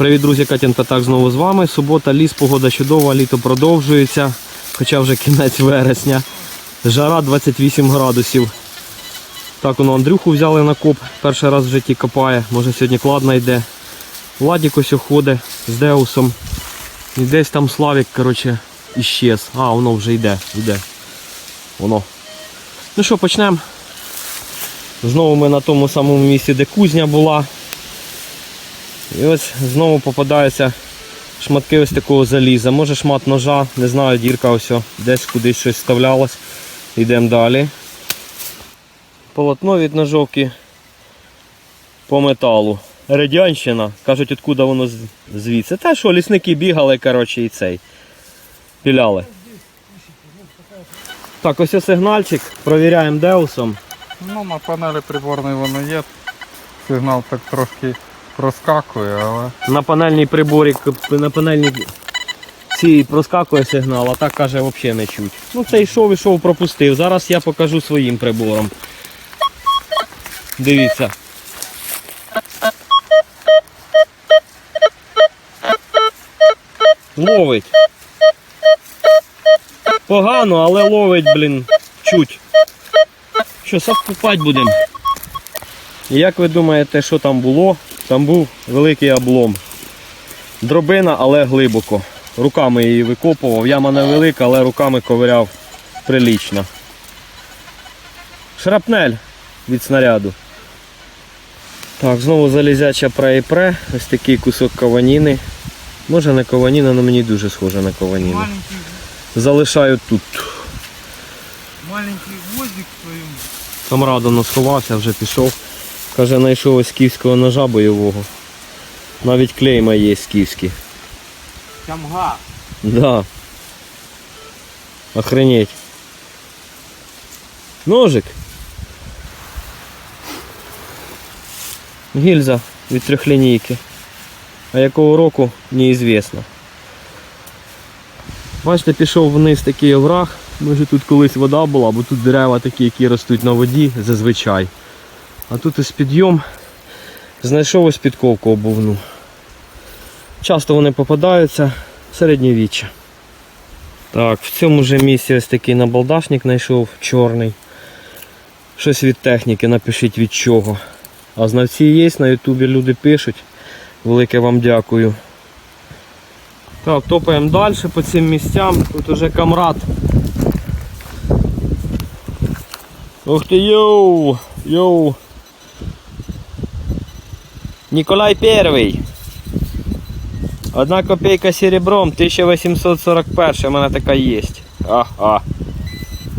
Привіт, друзі, Катін Пятак знову з вами. Субота, ліс, погода чудова, літо продовжується, хоча вже кінець вересня. Жара 28 градусів. Так, воно Андрюху взяли на коп, перший раз в житті копає, може сьогодні кладна йде. Владік ось ходить з Деусом. І десь там Славік, коротше, іщез. А, воно вже йде, йде. Воно. Ну що, почнемо. Знову ми на тому самому місці, де кузня була. І ось знову попадаються шматки ось такого заліза. Може шмат ножа, не знаю, дірка ось десь кудись щось вставлялось. Йдемо далі. Полотно від ножовки по металу. Радянщина. Кажуть, откуда воно звідси. Те, що лісники бігали, коротше, і цей. Піляли. Так, ось сигнальчик. Провіряємо деусом. Ну, на панелі приборної воно є. Сигнал так трошки проскакує, але На панельній приборі, на панельній цій проскакує сигнал, а так каже, взагалі не чуть. Ну це йшов, ішов, пропустив. Зараз я покажу своїм прибором. Дивіться. Ловить. Погано, але ловить, блін, чуть. Що, совкупати будемо? Як ви думаєте, що там було? Там був великий облом. Дробина, але глибоко. Руками її викопував. Яма невелика, але руками ковиряв прилічно. Шрапнель від снаряду. Так, знову залізяча пре і пре. Ось такий кусок кованіни. Може не кованіна, але мені дуже схоже на кованіну. Маленький, Залишаю тут. маленький гвоздик в своем. Камрад воно сховався, вже пішов. Каже, знайшов ось київського ножа бойового. Навіть клейма є скіфський. Камга. Да. Охренеть. Ножик. Гільза від трьохлінійки. А якого року неізвісно. Бачите, пішов вниз такий овраг. Може тут колись вода була, бо тут дерева такі, які ростуть на воді зазвичай. А тут ось підйом. Знайшов ось підковку обувну. Часто вони попадаються середньовіччя. Так, в цьому же місці ось такий набалдашник знайшов чорний. Щось від техніки, напишіть від чого. А знавці є, на ютубі люди пишуть. Велике вам дякую. Так, топаємо далі по цим місцям. Тут уже камрад. Ух ти йоу! Йоу! Ніколай Перший. Одна копейка серебром, 1841, у мене така є. Ага.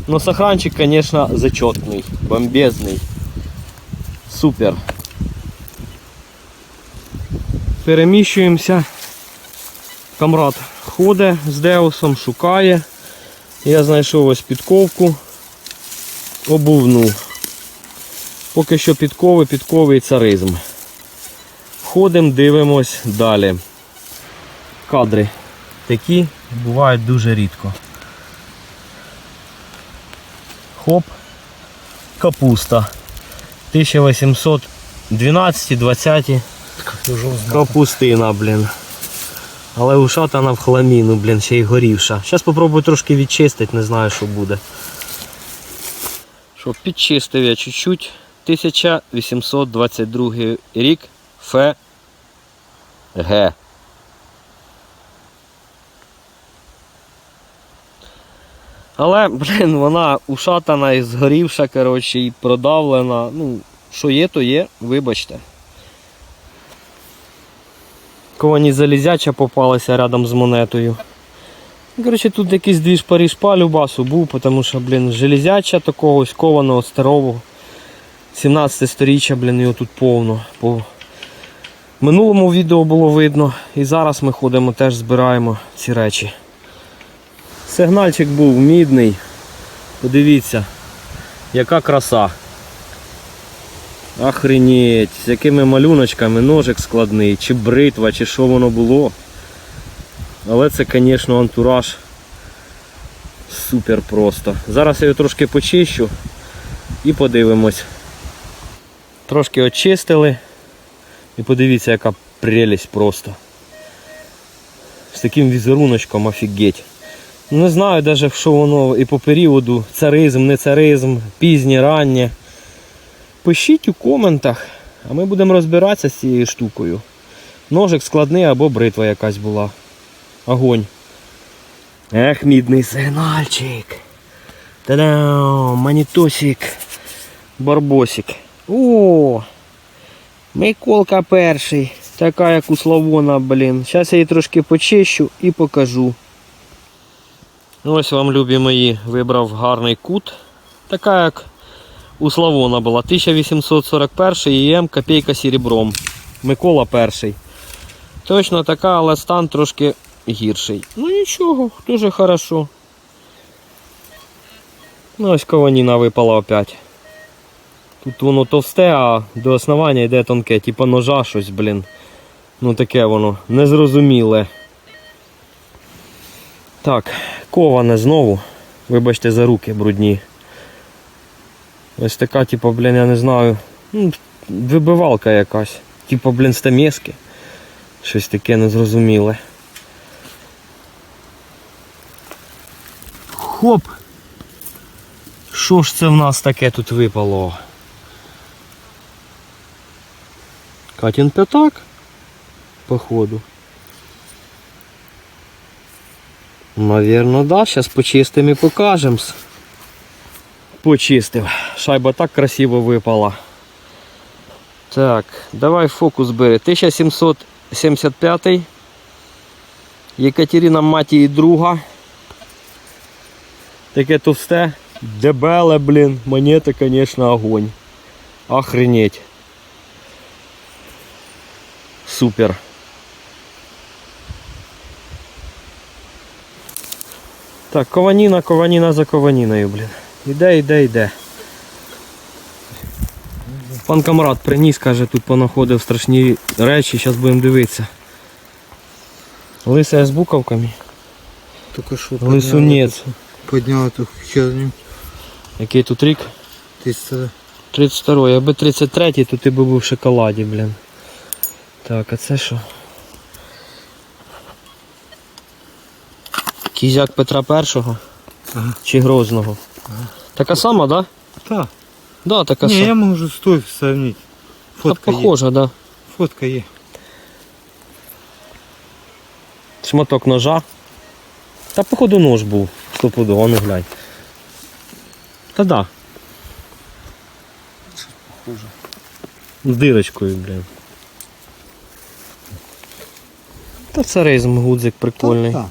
Ну, сохранчик, конечно, зачетный, бомбезный. Супер. Переміщуємося. Камрад ходить з Деусом, шукає. Я знайшов ось підковку. Обувну. Поки що підкови, підковий царизм. Ходимо, дивимось далі кадри такі бувають дуже рідко. Хоп, капуста. 1812-20 капустина, блін. Але ушатана в хламіну, блін, ще й горівша. Зараз спробую трошки відчистити, не знаю, що буде. Що, підчистив я чуть-чуть. 1822 рік ФГ. Але, блін, вона ушатана і згорівша, коротше, і продавлена. Ну, що є, то є, вибачте. Ковані залізяча попалася рядом з монетою. Коротше, тут якийсь двіж Париж по любасу був, тому що, блін, железяча такого ось кованого старого. 17 сторіччя, блін, його тут повно. По минулому відео було видно. І зараз ми ходимо, теж збираємо ці речі. Сигнальчик був мідний. Подивіться, яка краса. Охренеть, з якими малюночками, ножик складний, чи бритва, чи що воно було. Але це, звісно, антураж супер просто. Зараз я його трошки почищу і подивимось. Трошки очистили. І подивіться, яка прелість просто. З таким візеруночком офігеть. Не знаю навіть, що воно і по періоду, царизм, не царизм, пізнє, раннє. Пишіть у коментах, а ми будемо розбиратися з цією штукою. Ножик складний або бритва якась була. Огонь. Ех, мідний сигнальчик. Та-дам, манітосик. Барбосик. О! Миколка перший. Така як у Славона, блін. Зараз я її трошки почищу і покажу. Ось вам, любі мої, вибрав гарний кут. Така як у Славона була. 1841 ЄМ копійка серебром. Микола перший. Точно така, але стан трошки гірший. Ну нічого, дуже хорошо. Ну ось кованіна випала опять. Тут воно товсте, а до основання йде тонке, типа ножа щось, блін. Ну таке воно незрозуміле. Так, коване знову. Вибачте за руки брудні. Ось така, типа, блін, я не знаю. Ну, вибивалка якась. Типа, блін, стамески. Щось таке незрозуміле. Хоп! Що ж це в нас таке тут випало? Катін п'ятак, походу. Навірно, да. Зараз почистимо і покажемо. Почистив. Шайба так красиво випала. Так, давай фокус бери. 1775. Єкатерина Матії друга. Таке товсте. Дебеле, блін. Монета, конечно, огонь. Охренеть. Супер. Так, кованіна, кованіна за кованіною, блін. Іде, іде, іде. Пан камрад приніс, каже, тут понаходив страшні речі, зараз будемо дивитися. Лиса з буковками. Тільки що Лисунець. Підняли ту херню. Який тут рік? Ти це 32 якби 33 то ти би був в шоколаді, блін. Так, а це що? Кізяк Петра І Ага. чи Грозного? Така сама, да? Так. Да, така Ні, сама. я можу з той сравнити. Та Фотка є. похожа, да. Фотка є. Шматок ножа. Та походу нож був. Стопудово, ну глянь. Та да. Похоже. З дирочкою, блін. Та царизм гудзик прикольний. Так.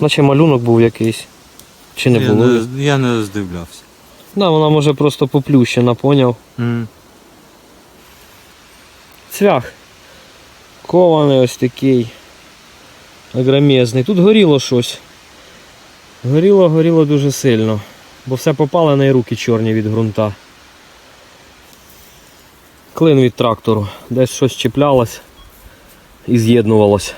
Наче малюнок був якийсь. Чи не Я було? не, я не роздивлявся. Да, вона може просто поплющена, поняв. М. Цвях. Кований ось такий. Огромезний. Тут горіло щось. Горіло, горіло дуже сильно. Бо все попалене і руки чорні від ґрунта. Клин від трактору. Десь щось чіплялось і з'єднувалось.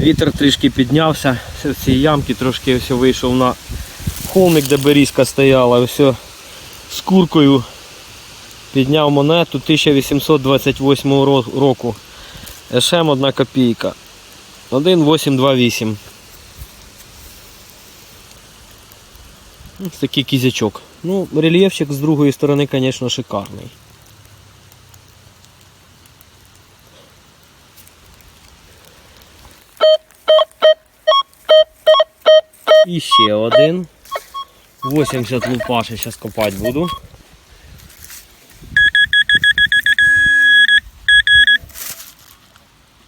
Вітер трішки піднявся. Все в цій ямки трошки ось вийшов на холмик, де берізка стояла. Ось з куркою підняв монету 1828 року. ШМ 1 копійка. 1,828. Ось такий кізячок. Ну, рельєфчик з другої сторони, звісно, шикарний. І ще один. 80 лупашей зараз копати буду.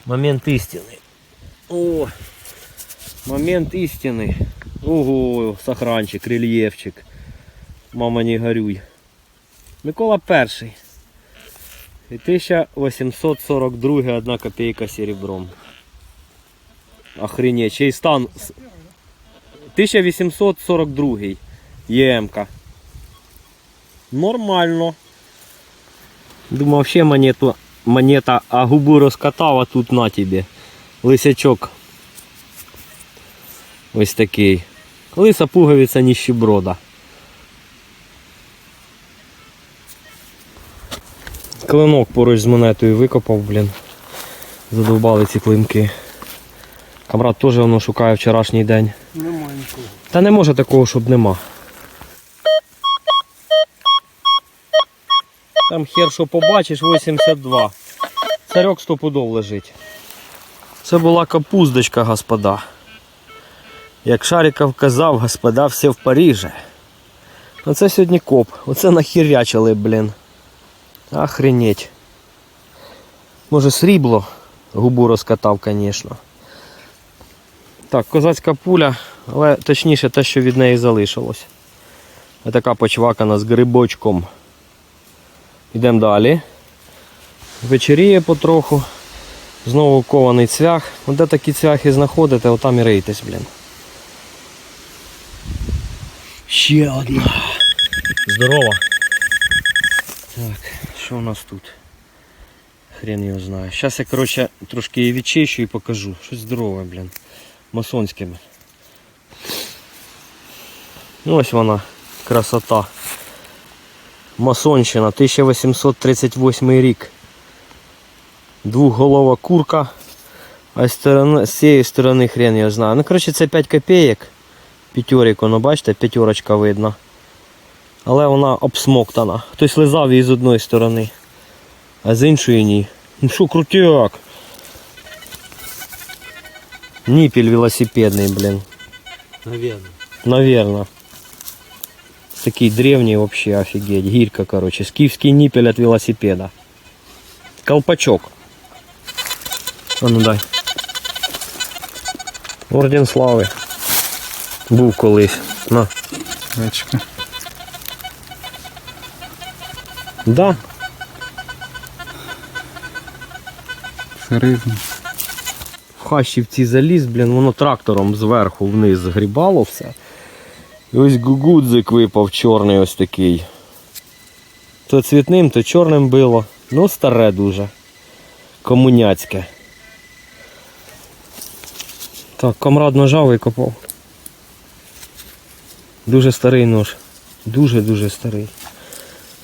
Момент истины. О, момент истины. Ого, сохранчик, рельєфчик. Мама не горюй. Микола перший. І 1842 одна копійка серебром. Охренеть, чей стан. 1842 ЄМК. Нормально. Думав, ще монету, монета, а губу розкатав, тут на тобі. Лисячок. Ось такий. Лиса пуговиця ніщеброда. Клинок поруч з монетою викопав, блін. Задовбали ці клинки. Камрад теж воно шукає вчорашній день. Нема нікого. Та не може такого, щоб нема. Там хер, що побачиш, 82. Царьок стопудов лежить. Це була капуздочка, господа. Як Шариков казав, господа, все в Парижі. Оце сьогодні коп. Оце нахірячили, блін. Охренеть. Може срібло губу розкатав, звісно. Так, козацька пуля, але точніше те, що від неї залишилось. Ось така почвакана з грибочком. Йдемо далі. Вечеріє потроху. Знову кований цвях. Де такі цвяхи знаходите, отам і рейтесь, блін. Ще одна. Здорова. Так, що у нас тут? Хрен його знає. Зараз я, коротше, трошки її відчищу і покажу. Щось здорове, блін. Масонськими. Ну, Ось вона, красота. Масонщина, 1838 рік. Двухголова курка. А з, з цієї сторони хрен я знаю. Ну, коротше, це 5 копійок. П'ятьорик, воно бачите, п'ятерочка видно. Але вона обсмоктана. Хтось лизав її з одної сторони, а з іншої ні. Ну що крутяк? Ніпіль велосипедний, блін. Наверное. Наверно. Такий древний вообще, офигеть. Гирька, короче. Скифский ниппель от велосипеда. Колпачок. А ну дай. Орден слави. Був колись. На. Речка. Да. Сиризм. В хащі в ці заліз, блін, воно трактором зверху вниз згрібало все. І ось гугудзик випав чорний ось такий. То цвітним, то чорним було. Ну, старе дуже. Комуняцьке. Так, комрад ножа викопав. Дуже старий нож. Дуже-дуже старий.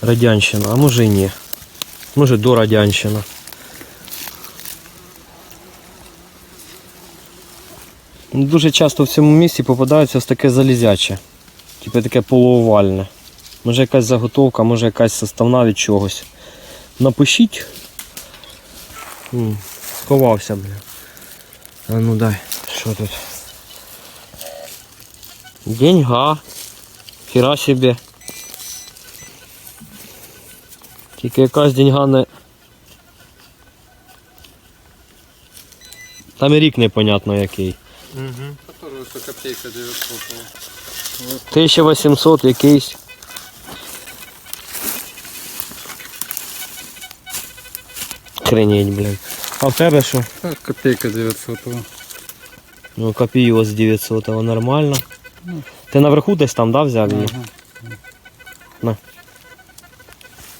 Радянщина, а може і ні. Може до радянщина. Дуже часто в цьому місці попадається ось таке залізяче. Типу таке полуовальне. Може якась заготовка, може якась составна від чогось. Напишіть. Сховався, бля. А ну дай, що тут? Деньга. Хіра собі. Тільки якась деньга не. Там і рік непонятно який. Угу. Тоже ось копейка 900. 1800 якийсь. Хренеть, блядь. А в тебе що? Так, копейка 900. Ну, копію з 900 нормально. Ну. Ти наверху десь там, да, взяв її? Ага.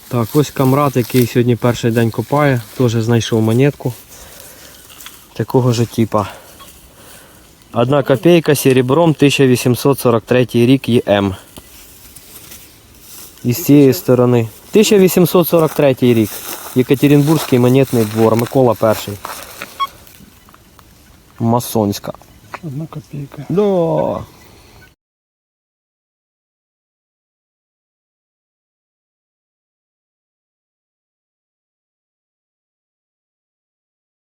Так, ось камрад, який сьогодні перший день копає, теж знайшов монетку. Такого ж типа. Одна копійка серебром 1843 рік ЄМ. І з цієї сторони. 1843 рік. Єкатеринбурзький монетний двор, Микола перший. Масонська. Одна копейка. Да.